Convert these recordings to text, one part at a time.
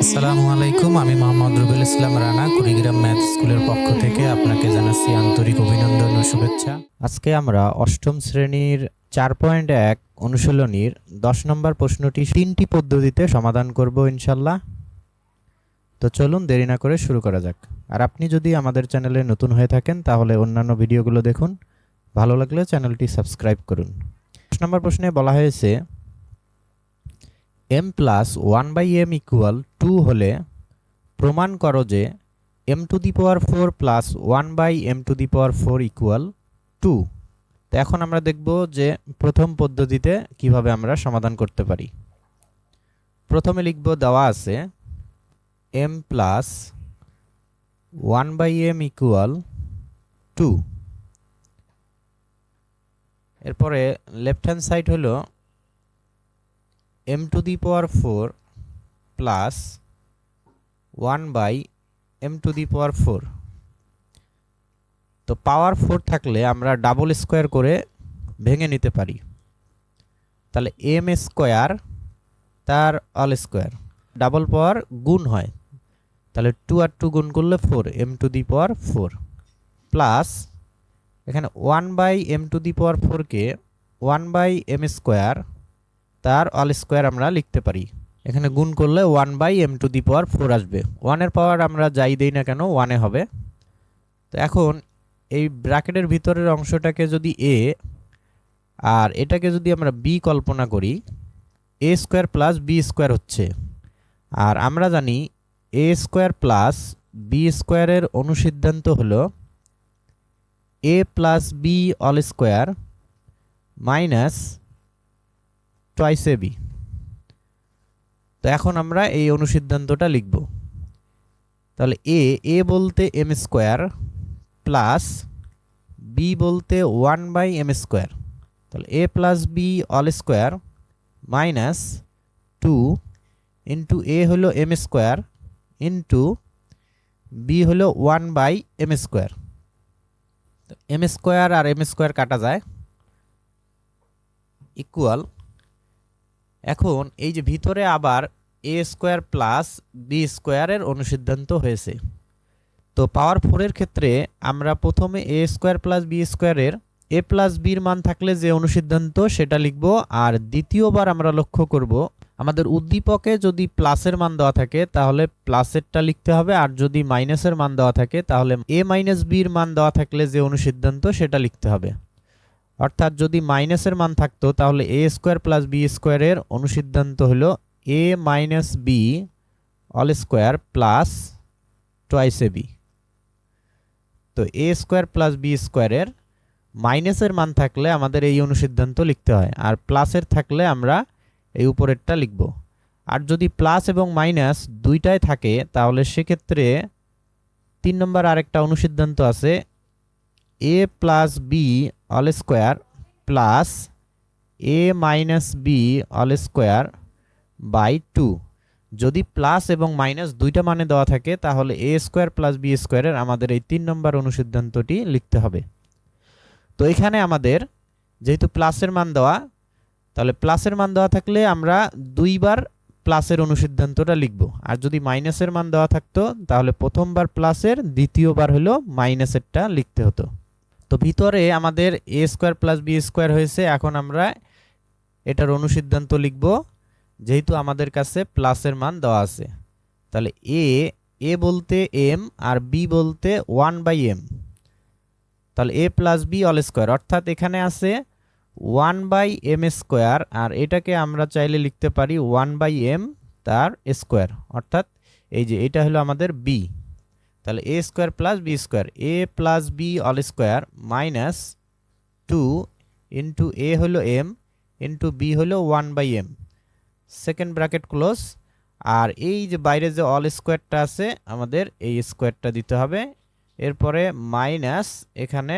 আসসালামু আলাইকুম, আমি মোহাম্মদ রুবেল ইসলাম রানা, কুড়িগ্রাম ম্যাথ স্কুলের পক্ষ থেকে আপনাকে জানাচ্ছি আন্তরিক অভিনন্দন ও শুভেচ্ছা। আজকে আমরা অষ্টম শ্রেণির চার পয়েন্ট এক অনুশীলনীর দশ নম্বর প্রশ্নটি তিনটি পদ্ধতিতে সমাধান করব ইনশাল্লাহ। তো চলুন, দেরি না করে শুরু করা যাক। আর আপনি যদি আমাদের চ্যানেলে নতুন হয়ে থাকেন, তাহলে অন্যান্য ভিডিওগুলো দেখুন। ভালো লাগলে চ্যানেলটি সাবস্ক্রাইব করুন। দশ নম্বর প্রশ্নে বলা হয়েছে M plus one by M equal to হলে প্রমাণ করো যে M to the power four plus one by M to the power four equal to তো এখন আমরা দেখব যে প্রথম পদ্ধতিতে কীভাবে আমরা সমাধান করতে পারি। প্রথমে লিখব দেওয়া আছে M plus one by M equal to এরপরে লেফট হ্যান্ড সাইড হলো M to the power four plus one by M to the power four তো পাওয়ার ফোর থাকলে আমরা ডাবল স্কোয়ার করে ভেঙে নিতে পারি। তাহলে এম স্কোয়ার তার অল স্কোয়ার ডাবল পাওয়ার গুণ হয়। তাহলে টু আর টু গুণ করলে four M to the power four plus এখানে one by M to the power ফোরকে ওয়ান বাই এম স্কোয়ার তার অল স্কোয়ার আমরা লিখতে পারি। এখানে গুণ করলে one by M to the power four আসবে। ওয়ানের পাওয়ার আমরা যাই দিই না কেন, ওয়ানে হবে। তো এখন এই ব্র্যাকেটের ভিতরের অংশটাকে যদি এ আর এটাকে যদি আমরা বি কল্পনা করি, A square plus B square হচ্ছে। আর আমরা জানি এ স্কোয়ার প্লাস বি স্কোয়ারের অনুসিদ্ধান্ত হলো A plus B all square minus twice A B তো এখন আমরা এই অনুসিদ্ধান্তটা লিখব। তাহলে এ এ বলতে এম স্কোয়ার প্লাস বি বলতে ওয়ান বাই এম স্কোয়ার তাহলে A plus B all square minus two into A হলো এম স্কোয়ার ইন্টু বি হলো one by M square M square R M square কাটা যায় equal এখন এই যে ভিতরে আবার এ স্কোয়ার প্লাস বি স্কোয়ারের অনুসিদ্ধান্ত হয়েছে। তো পাওয়ার ফোরের ক্ষেত্রে আমরা প্রথমে এ স্কোয়ার প্লাস বি স্কোয়ারের এ প্লাস বির মান থাকলে যে অনুসিদ্ধান্ত সেটা লিখব, আর দ্বিতীয়বার আমরা লক্ষ্য করব আমাদের উদ্দীপকে যদি প্লাসের মান দেওয়া থাকে, তাহলে প্লাসেরটা লিখতে হবে, আর যদি মাইনাসের মান দেওয়া থাকে, তাহলে এ মাইনাস বির মান দেওয়া থাকলে যে অনুসিদ্ধান্ত, সেটা লিখতে হবে। অর্থাৎ যদি মাইনাসের মান থাকতো, তাহলে এ স্কোয়ার প্লাস বি স্কোয়ারের অনুসিদ্ধান্ত হলো A minus B all square plus twice A B. তো এ স্কোয়ার প্লাস বি স্কোয়ারের মাইনাসের মান থাকলে আমাদের এই অনুসিদ্ধান্ত লিখতে হয়, আর প্লাসের থাকলে আমরা এই উপরেরটা লিখব। আর যদি প্লাস এবং মাইনাস দুইটাই থাকে, তাহলে সেক্ষেত্রে তিন নম্বর আরেকটা অনুসিদ্ধান্ত আছে A plus B all square plus A minus B all square by two যদি প্লাস এবং মাইনাস দুইটা মানে দেওয়া থাকে, তাহলে এ স্কোয়ার প্লাস বি স্কোয়ারের আমাদের এই তিন নম্বর অনুসিদ্ধান্তটি লিখতে হবে। তো এখানে আমাদের যেহেতু প্লাসের মান দেওয়া তাহলে প্লাসের মান দেওয়া থাকলে আমরা দুইবার প্লাসের অনুসিদ্ধান্তটা লিখব। আর যদি মাইনাসের মান দেওয়া থাকতো, তাহলে প্রথমবার প্লাসের দ্বিতীয়বার হলো মাইনাসেরটা লিখতে হতো। তো ভিতরে আমাদের A square plus B square হয়েছে, এখন আমরা এটার অনুসিদ্ধান্ত লিখব, যেহেতু আমাদের কাছে প্লাসের মান দেওয়া আছে। তাহলে এ এ বলতে এম আর বি বলতে ওয়ান বাই এম তাহলে A plus B all square অর্থাৎ এখানে আছে ওয়ান বাই এম স্কোয়ার, আর এটাকে আমরা চাইলে লিখতে পারি ওয়ান বাই এম তার স্কোয়ার। অর্থাৎ এই যে এটা হলো আমাদের বি তাহলে A square plus B square A plus B all square minus two into A হলো এম ইন্টু বি হলো one by M. Second bracket close. আর এই যে বাইরে যে অল স্কোয়ারটা আছে, আমাদের এই স্কোয়ারটা দিতে হবে। এরপরে মাইনাস এখানে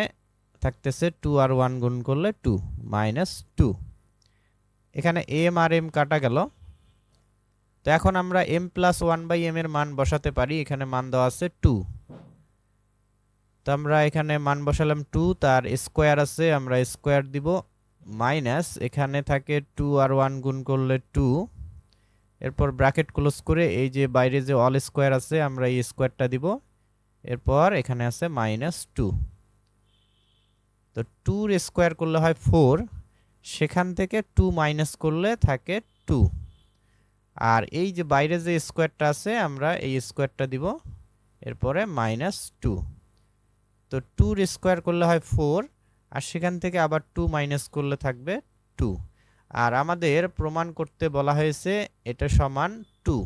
থাকতেছে টু আর ওয়ান গুণ করলে টু মাইনাস টু এখানে এম আর এম কাটা গেল। তো এখন আমরা M plus one by M এর মান বসাতে পারি। এখানে মান দেওয়া আছে টু তো আমরা এখানে মান বসালাম টু তার স্কোয়ার আছে, আমরা স্কোয়ার দিব মাইনাস এখানে থাকে টু আর ওয়ান গুণ করলে টু এরপর ব্র্যাকেট ক্লোজ করে এই যে বাইরে যে অল স্কোয়ার আছে, আমরা এই স্কোয়ারটা দিব। এরপর এখানে আছে মাইনাস টু তো টুর স্কোয়ার করলে হয় ফোর সেখান থেকে টু মাইনাস করলে থাকে টু আর এই যে বাইরে যে স্কোয়ারটা আছে, আমরা এই স্কোয়ারটা দিব, এরপরে মাইনাস টু তো টুর স্কোয়ার করলে হয় ফোর আর সেখান থেকে আবার টু মাইনাস করলে থাকবে টু আর আমাদের প্রমাণ করতে বলা হয়েছে, এটা সমান টু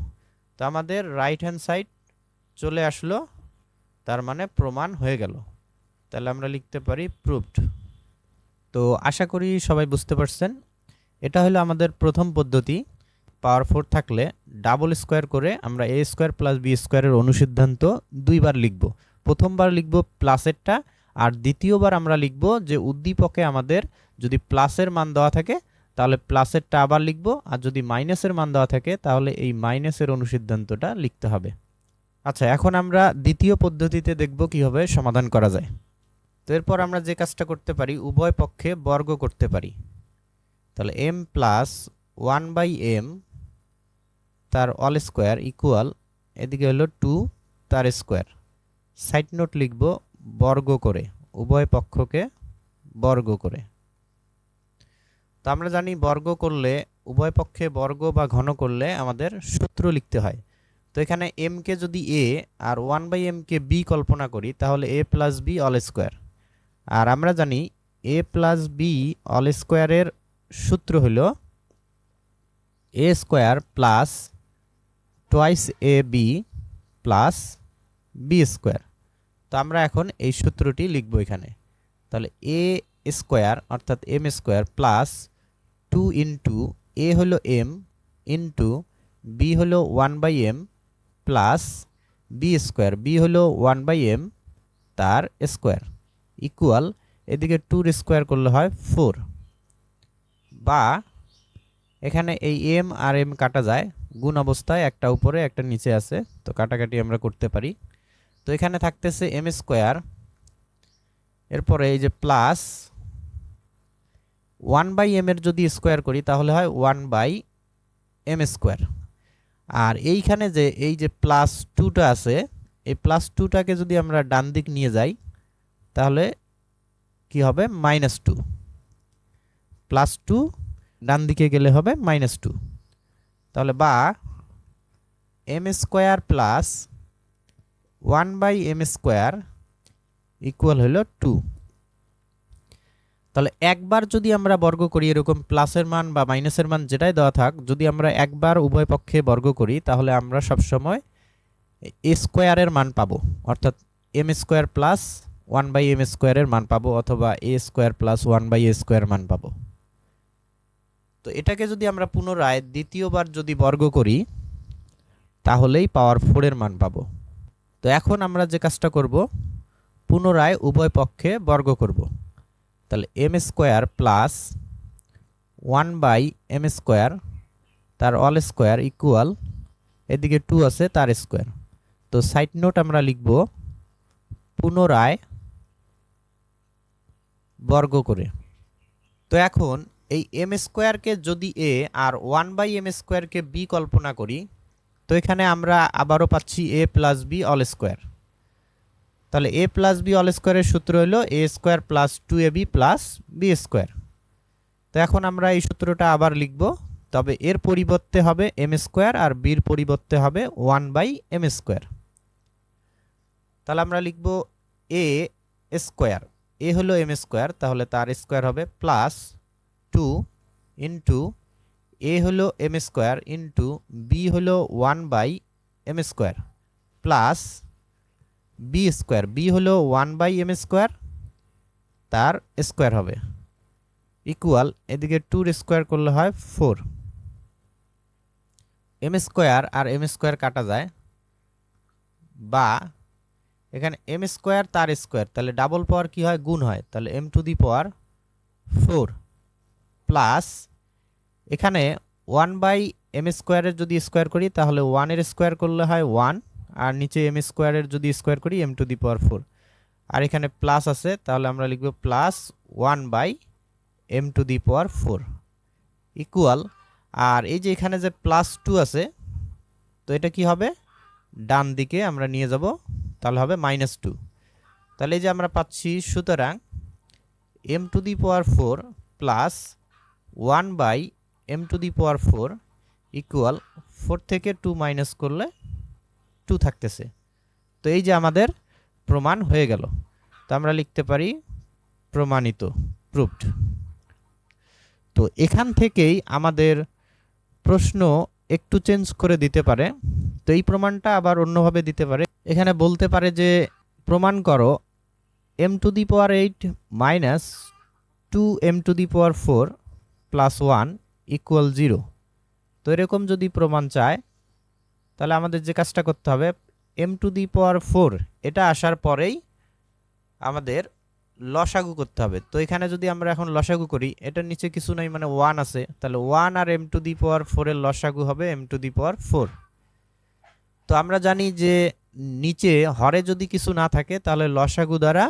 তো আমাদের রাইট হ্যান্ড সাইড চলে আসলো, তার মানে প্রমাণ হয়ে গেল। তাহলে আমরা লিখতে পারি প্রুভড তো আশা করি সবাই বুঝতে পারছেন। এটা হলো আমাদের প্রথম পদ্ধতি। পাওয়ার ফোর থাকলে ডাবল স্কোয়ার করে আমরা এ স্কোয়ার প্লাস বি স্কোয়ারের অনুসিদ্ধান্ত দুইবার লিখব। প্রথমবার লিখব প্লাসেরটা আর দ্বিতীয়বার আমরা লিখব যে উদ্দীপকে আমাদের যদি প্লাসের মান দেওয়া থাকে তাহলে প্লাসেরটা আবার লিখব আর যদি মাইনাসের মান দেওয়া থাকে তাহলে এই মাইনাসের অনুসিদ্ধান্তটা লিখতে হবে। আচ্ছা এখন আমরা দ্বিতীয় পদ্ধতিতে দেখব কীভাবে সমাধান করা যায়। তো এরপর আমরা যে কাজটা করতে পারি, উভয় পক্ষে বর্গ করতে পারি। তাহলে M plus one by M তার অল স্কোয়ার ইকুয়াল এদিকে হলো টু তার স্কোয়ার সাইড নোট লিখব, বর্গ করে, উভয় পক্ষকে বর্গ করে। তো আমরা জানি বর্গ করলে, উভয় পক্ষে বর্গ বা ঘন করলে আমাদের সূত্র লিখতে হয়। তো এখানে এম কে যদি এ আর ওয়ান বাই এম কে বি কল্পনা করি, তাহলে A plus B all square আর আমরা জানি এ প্লাস বি অল স্কোয়ারের সূত্র হলো A square plus twice A B plus B square তো আমরা এখন এই সূত্রটি লিখব এখানে। তাহলে এ স্কোয়ার অর্থাৎ M square plus two into A হলো এম ইন্টু বি হলো one by M plus B square B হলো ওয়ান বাই এম তার স্কোয়ার ইকুয়াল এদিকে টুর স্কোয়ার করলে হয় ফোর বা এখানে এই এম আর এম কাটা যায়, গুণ অবস্থায় একটা উপরে, একটা নিচে আছে, তো কাটাকাটি আমরা করতে পারি। তো এখানে থাকতেছে এম স্কোয়ার এরপরে এই যে প্লাস ওয়ান বাই এম এর যদি স্কোয়ার করি, তাহলে হয় ওয়ান বাই এম স্কোয়ার আর এইখানে যে, এই যে প্লাস টুটা আছে, এই প্লাস টুটাকে যদি আমরা ডান দিক নিয়ে যাই তাহলে কি হবে? মাইনাস টু প্লাস টু ডান দিকে গেলে হবে মাইনাস টু তাহলে বা M square plus one by M square equal হলো টু তাহলে একবার যদি আমরা বর্গ করি, এরকম প্লাসের মান বা মাইনাসের মান যেটাই দেওয়া থাক, যদি আমরা একবার উভয় পক্ষে বর্গ করি, তাহলে আমরা সবসময় এ স্কোয়ারের মান পাবো। অর্থাৎ M square plus one by M স্কোয়ারের মান পাবো অথবা A square plus one by A square মান পাবো। তো এটাকে যদি আমরা পুনরায় দ্বিতীয়বার যদি বর্গ করি, তাহলেই পাওয়ার ফোরের মান পাবো। তো এখন আমরা যে কাজটা করব, পুনরায় উভয় পক্ষে বর্গ করব। তাহলে M square plus one by M square, তার অল স্কোয়ার ইকুয়াল, এদিকে টু আছে তার স্কোয়ার। তো সাইড নোট আমরা লিখব, পুনরায় বর্গ করে। তো এখন এই এম স্কোয়ারকে যদি এ আর ওয়ান বাই এম স্কোয়ারকে বি কল্পনা করি, তো এখানে আমরা আবারও পাচ্ছি A plus B all square তাহলে এ প্লাস বি অল স্কোয়ারের সূত্র হলো A square plus two A B plus B square তো এখন আমরা এই সূত্রটা আবার লিখব, তবে এর পরিবর্তে হবে এম স্কোয়ার আর বির পরিবর্তে হবে ওয়ান বাই এম স্কোয়ার তাহলে আমরা লিখব এ স্কোয়ার এ হলো এম স্কোয়ার তাহলে তার স্কোয়ার হবে প্লাস টু ইন্টু এ হলো এম স্কোয়ার ইন্টু বি হলো one by M square plus B square B হলো ওয়ান বাই এম স্কোয়ার তার স্কোয়ার হবে। ইকুয়াল এদিকে টুর স্কোয়ার করলে হয় ফোর এম স্কোয়ার আর এম স্কোয়ার কাটা যায় বা এখানে এম স্কোয়ার তার স্কোয়ার তাহলে ডাবল পাওয়ার কি হয়? গুণ হয়। তাহলে M to the power four plus এখানে ওয়ান বাই এম স্কোয়ারের যদি স্কোয়ার করি, তাহলে ওয়ানের স্কোয়ার করলে হয় ওয়ান আর নিচে এম স্কোয়ারের যদি স্কোয়ার করি M to the power four আর এখানে প্লাস আছে, তাহলে আমরা লিখব plus one by M to the power four equal আর এই যে এখানে যে প্লাস টু আছে, তো এটা কি হবে? ডান দিকে আমরা নিয়ে যাব। তাহলে হবে মাইনাস টু তাহলে এই যে আমরা পাচ্ছি, সুতরাং M to the power four plus one by M to the power four equal four থেকে টু মাইনাস করলে টু থাকতেছে। তো এই যে আমাদের প্রমাণ হয়ে গেল। তো আমরা লিখতে পারি প্রমাণিত প্রুফড তো এখান থেকেই আমাদের প্রশ্ন একটু চেঞ্জ করে দিতে পারে। তো এই প্রমাণটা আবার অন্যভাবে দিতে পারে। এখানে বলতে পারে যে, প্রমাণ করো M to the power eight minus two M to the power four plus one equal zero তো এরকম যদি প্রমাণ চায়, তাহলে আমাদের যে কাজটা করতে হবে M to the power four এটা আসার পরেই আমাদের লসাগু করতে হবে। তো এখানে যদি আমরা এখন লসাগু করি, এটার নিচে কিছু নাই মানে ওয়ান আছে, তাহলে ওয়ান আর এম টু দি পাওয়ার ফোরের লসাগু হবে M to the power four তো আমরা জানি যে নিচে হরে যদি কিছু না থাকে, তাহলে লসাগু দ্বারা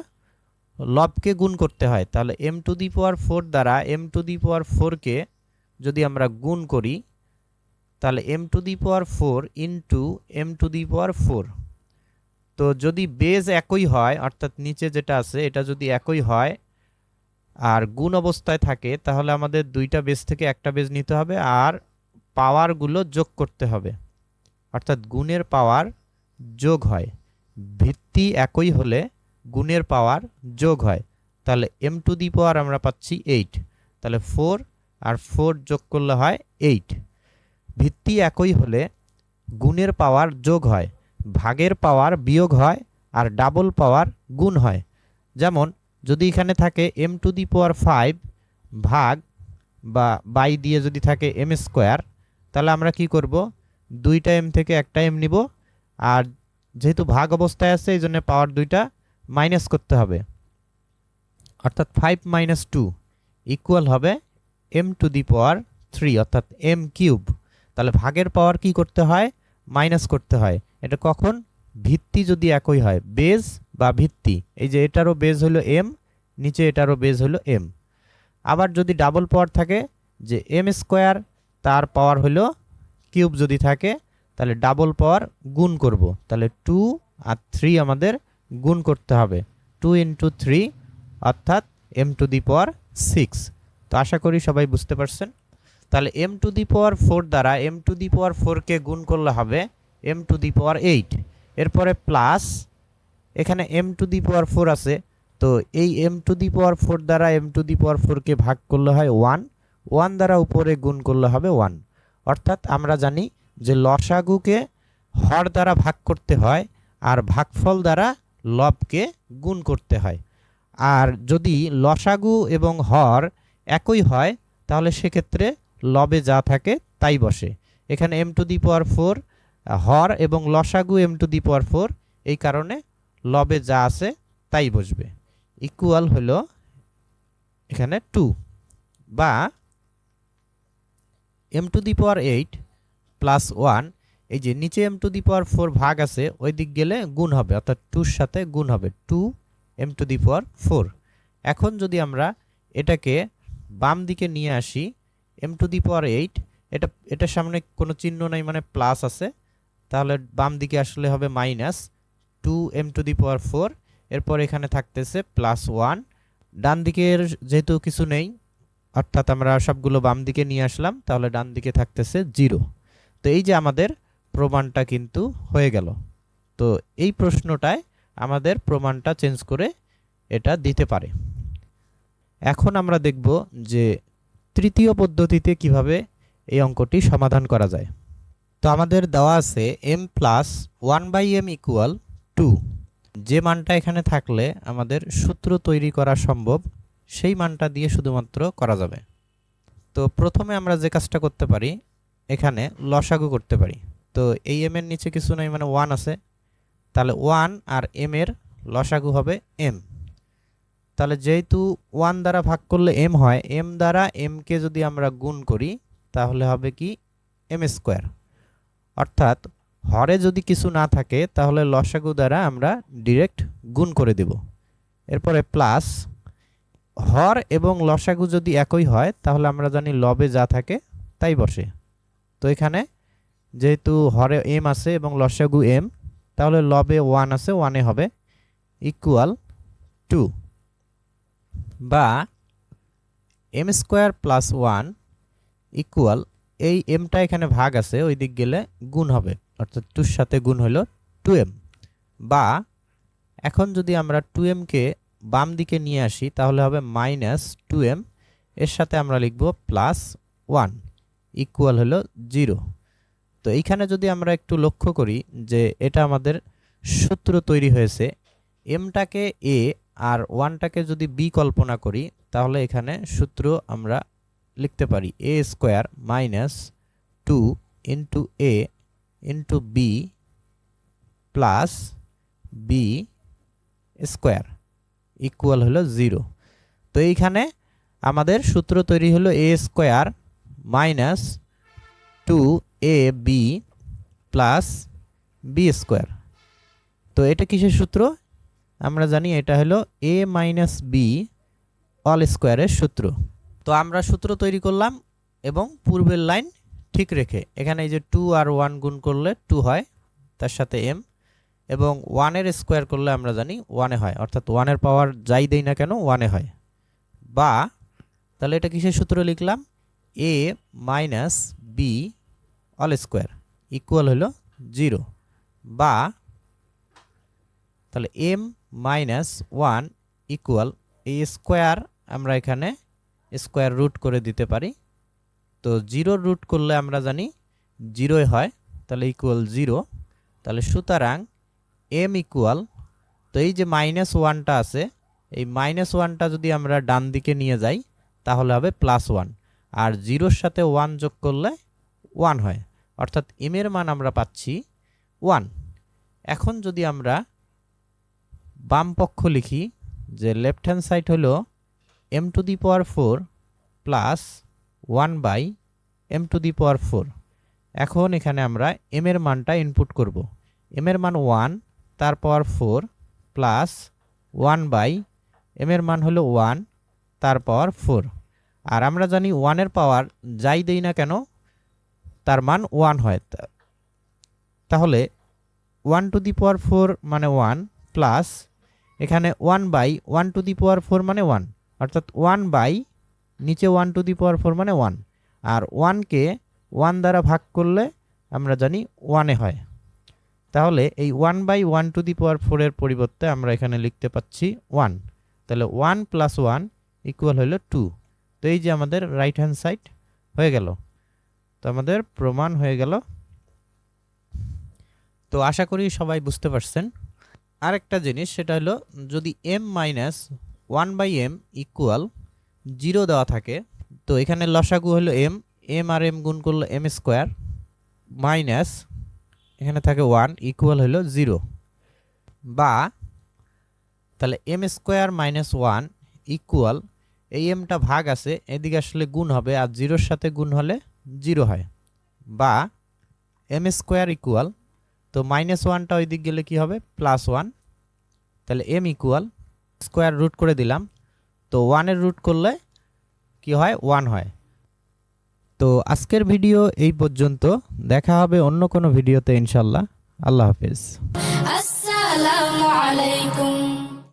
লবকে গুণ করতে হয়। তাহলে M to the power four দ্বারা এম টু দি পাওয়ার ফোরকে যদি আমরা গুণ করি, তাহলে M to the power four into M to the power four তো যদি বেজ একই হয়, অর্থাৎ নিচে যেটা আছে, এটা যদি একই হয় আর গুণ অবস্থায় থাকে, তাহলে আমাদের দুইটা বেজ থেকে একটা বেজ নিতে হবে আর পাওয়ারগুলো যোগ করতে হবে। অর্থাৎ গুণের পাওয়ার যোগ হয়। ভিত্তি একই হলে গুণের পাওয়ার যোগ হয়। তাহলে এম টু দি পাওয়ার আমরা পাচ্ছি এইট তাহলে ফোর আর ফোর যোগ করলে হয় এইট ভিত্তি একই হলে গুণের পাওয়ার যোগ হয়। ভাগের পাওয়ার বিয়োগ হয় আর ডাবল পাওয়ার গুণ হয়। যেমন যদি এখানে থাকে M to the power five ভাগ বা বাই দিয়ে যদি থাকে এম স্কোয়ার তাহলে আমরা কি করব? দুইটা এম থেকে একটা এম নিব। আর যেহেতু ভাগ অবস্থায় আছে, এই জন্য পাওয়ার দুইটা মাইনাস করতে হবে। অর্থাৎ ফাইভ মাইনাস টু ইকুয়াল হবে M to the power three অর্থাৎ এম কিউব তাহলে ভাগের পাওয়ার কি করতে হয়? মাইনাস করতে হয়। এটা কখন? ভিত্তি যদি একই হয় বেজ বা ভিত্তি। এই যে এটারও বেজ হলো এম নিচে এটারও বেজ হলো এম আবার যদি ডাবল পাওয়ার থাকে, যে এম স্কোয়ার তার পাওয়ার হলো কিউব যদি থাকে তাহলে ডাবল পাওয়ার গুণ করব। তাহলে টু আর থ্রি আমাদের গুণ করতে হবে। টু ইন্টু থ্রি অর্থাৎ M to the power six তো আশা করি সবাই বুঝতে পারছেন। তাহলে M to the power four দ্বারা এম টু দি পাওয়ার ফোরকে গুণ করলে হবে M to the power eight এরপরে প্লাস এখানে M to the power four আছে। তো এই M to the power four দ্বারা এম টু দি পাওয়ার ফোরকে ভাগ করলে হয় ওয়ান ওয়ান দ্বারা উপরে গুণ করলে হবে ওয়ান অর্থাৎ আমরা জানি যে লসাগুকে হর দ্বারা ভাগ করতে হয় আর ভাগফল দ্বারা লবকে গুণ করতে হয়। আর যদি লসাগু এবং হর একই হয়, তাহলে সেক্ষেত্রে লবে যা থাকে তাই বসে। এখানে M to the power four হর এবং লসাগু M to the power four এই কারণে লবে যা আছে তাই বসবে। ইকুয়াল হলো এখানে টু বা M to the power eight plus one এই যে নিচে M to the power four ভাগ আছে, ওই দিক গেলে গুণ হবে, অর্থাৎ টুর সাথে গুণ হবে two M to the power four এখন যদি আমরা এটাকে বাম দিকে নিয়ে আসি M to the power eight এটা, এটার সামনে কোনো চিহ্ন নাই মানে প্লাস আছে, তাহলে বাম দিকে আসলে হবে minus two M to the power four এরপর এখানে থাকতেছে প্লাস ওয়ান ডান দিকের যেহেতু কিছু নেই, অর্থাৎ আমরা সবগুলো বাম দিকে নিয়ে আসলাম, তাহলে ডান দিকে থাকতেছে জিরো তো এই যে আমাদের প্রমাণটা কিন্তু হয়ে গেল। তো এই প্রশ্নটায় আমাদের প্রমাণটা চেঞ্জ করে এটা দিতে পারে। এখন আমরা দেখব যে তৃতীয় পদ্ধতিতে কীভাবে এই অঙ্কটি সমাধান করা যায়। তো আমাদের দেওয়া আছে M plus one by M equal two যে মানটা এখানে থাকলে আমাদের সূত্র তৈরি করা সম্ভব, সেই মানটা দিয়ে শুধুমাত্র করা যাবে। তো প্রথমে আমরা যে কাজটা করতে পারি এখানে লসাগু করতে পারি। তো এই এম এর নিচে কিছু নাই মানে ওয়ান আছে। তাহলে ওয়ান আর এম এর লসাগু হবে এম তাহলে যেহেতু ওয়ান দ্বারা ভাগ করলে এম হয় এম দ্বারা এমকে যদি আমরা গুণ করি, তাহলে হবে কি এম স্কোয়ার অর্থাৎ হরে যদি কিছু না থাকে, তাহলে লসাগু দ্বারা আমরা ডিরেক্ট গুণ করে দেব। এরপরে প্লাস হর এবং লসাগু যদি একই হয়, তাহলে আমরা জানি লবে যা থাকে, তাই বসে। তো এখানে যেহেতু হরে এম আছে এবং লসাগু এম, তাহলে লবে ওয়ান আছে, ওয়ানে হবে ইকুয়াল টু বা M square plus one equal এই এমটা এখানে ভাগ আছে, ওই দিক গেলে গুণ হবে, অর্থাৎ টুর সাথে গুণ হলো টু এম বা এখন যদি আমরা টু এমকে বাম দিকে নিয়ে আসি, তাহলে হবে মাইনাস টু এম এর সাথে আমরা লিখব প্লাস ওয়ান ইকুয়াল হলো জিরো তো এইখানে যদি আমরা একটু লক্ষ্য করি যে এটা আমাদের সূত্র তৈরি হয়েছে এমটাকে এ আর ওয়ানটাকে যদি বি কল্পনা করি, তাহলে এখানে সূত্র আমরা লিখতে পারি A square minus two into A into B plus B square equal হলো জিরো তো এইখানে আমাদের সূত্র তৈরি হলো A square minus two A B plus B square তো এটা কিসের সূত্র? আমরা জানি এটা হলো এ মাইনাস বি অল স্কোয়ারের সূত্র। তো আমরা সূত্র তৈরি করলাম এবং পূর্বের লাইন ঠিক রেখে, এখানে এই যে টু আর ওয়ান গুণ করলে টু হয়, তার সাথে এম এবং ওয়ানের স্কোয়ার করলে আমরা জানি ওয়ানে হয়, অর্থাৎ ওয়ানের পাওয়ার যাই দেই না কেন ওয়ানে হয়। বা, তাহলে এটা কিসের সূত্র লিখলাম? A minus B all square equal হলো জিরো বা তাহলে এম মাইনাস ওয়ান ইকুয়াল এই স্কোয়ার আমরা এখানে স্কোয়ার রুট করে দিতে পারি। তো জিরোর রুট করলে আমরা জানি জিরোই হয়, তাহলে ইকুয়াল জিরো তাহলে সুতরাং এম ইকুয়াল তো এই যে মাইনাস ওয়ানটা আছে, এই মাইনাস ওয়ানটা যদি আমরা ডান দিকে নিয়ে যাই, তাহলে হবে প্লাস ওয়ান আর জিরোর সাথে ওয়ান যোগ করলে ওয়ান হয়। অর্থাৎ এমের মান আমরা পাচ্ছি ওয়ান। এখন যদি আমরা বাম পক্ষ লিখি যে লেফট হ্যান্ড সাইড হলো M to the power four plus one by M to the power four এখন এখানে আমরা এম এর মানটা ইনপুট করব। এম এর মান ওয়ান তার power four plus one by M এর মান হলো ওয়ান তার পাওয়ার ফোর আর আমরা জানি ওয়ানের পাওয়ার যাই দেই না কেন, তার মান ওয়ান হয়। তাহলে one to the power four মানে ওয়ান প্লাস এখানে one by one to the power four মানে ওয়ান, অর্থাৎ ওয়ান বাই নিচে one to the power four মানে ওয়ান। আর ওয়ানকে ওয়ান দ্বারা ভাগ করলে আমরা জানি ওয়ানে হয়। তাহলে এই one by one to the power ফোরের পরিবর্তে আমরা এখানে লিখতে পাচ্ছি ওয়ান। তাহলে ওয়ান প্লাস ওয়ান ইকুয়াল হলো টু। এই যে আমাদের রাইট হ্যান্ড সাইড হয়ে গেল। তো আমাদের প্রমাণ হয়ে গেল। তো আশা করি সবাই বুঝতে পারছেন। আরেকটা জিনিস, সেটা হলো যদি M minus one by M equal zero দেওয়া থাকে, তো এখানে লসাগু হলো এম এম আর এম গুণ করল এম স্কোয়ার মাইনাস এখানে থাকে ওয়ান ইকুয়াল হলো জিরো বা তাহলে M square minus one equal এই এমটা ভাগ আছে, এদিকে আসলে গুণ হবে, আর জিরোর সাথে গুণ হলে জিরো হয়। বা এম স্কোয়ার ইকুয়াল তো মাইনাস ওয়ানটা ওই দিক গেলে কি হবে? প্লাস ওয়ান তাহলে এম ইকুয়াল স্কোয়ার রুট করে দিলাম। তো ওয়ানের রুট করলে কি হয়? ওয়ান হয়। তো আজকের ভিডিও এই পর্যন্ত। দেখা হবে অন্য কোনো ভিডিওতে ইনশাল্লাহ আল্লাহ হাফিজ। আসসালামু আলাইকুম।